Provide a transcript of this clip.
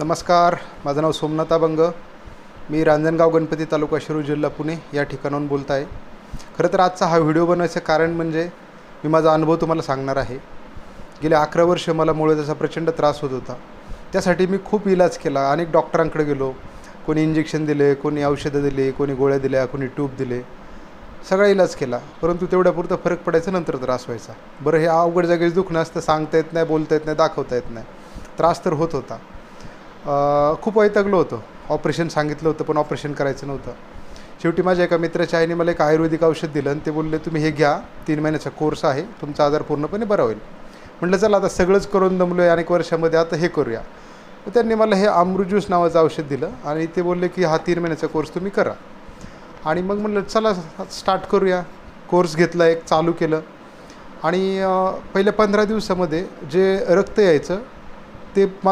नमस्कार माझं नाव सोमनाथ अभंग. मी रांजणगाव गणपती तालुका शिरूर जिल्हा पुणे या ठिकाणाहून बोलत आहे खरं तर आजचा हा व्हिडिओ बनवायचं कारण म्हणजे मी माझा अनुभव तुम्हाला सांगणार आहे. गेले अकरा वर्ष मला मुळे त्याचा प्रचंड त्रास होत होता. त्यासाठी मी खूप इलाज केला. अनेक डॉक्टरांकडे गेलो. कोणी इंजेक्शन दिले कोणी औषधं दिली कोणी गोळ्या दिल्या कोणी ट्यूब दिले. सगळा इलाज केला. परंतु तेवढ्यापुरतं फरक पडायचा नंतर त्रास व्हायचा. बरं हे अवघड जागेच दुखणं असतं सांगता येत नाही बोलता येत नाही दाखवता येत नाही. त्रास तर होत होता. खूप वैतागलो होतं. ऑपरेशन सांगितलं होतं पण ऑपरेशन करायचं नव्हतं. शेवटी माझ्या एका मित्राच्या आईने मला एक आयुर्वेदिक औषध दिलं आणि ते बोलले तुम्ही हे घ्या तीन महिन्याचा कोर्स आहे तुमचा आजार पूर्णपणे बरा होईल. म्हटलं चला आता सगळंच करून दमलो आहे अनेक वर्षामध्ये आता हे करूया. त्यांनी मला हे अमृज्यूस नावाचं औषध दिलं आणि ते बोलले की हा तीन महिन्याचा कोर्स तुम्ही करा. आणि मग म्हणलं चला स्टार्ट करूया. कोर्स घेतला एक चालू केलं. आणि पहिल्या पंधरा दिवसामध्ये जे रक्त यायचं ते माझं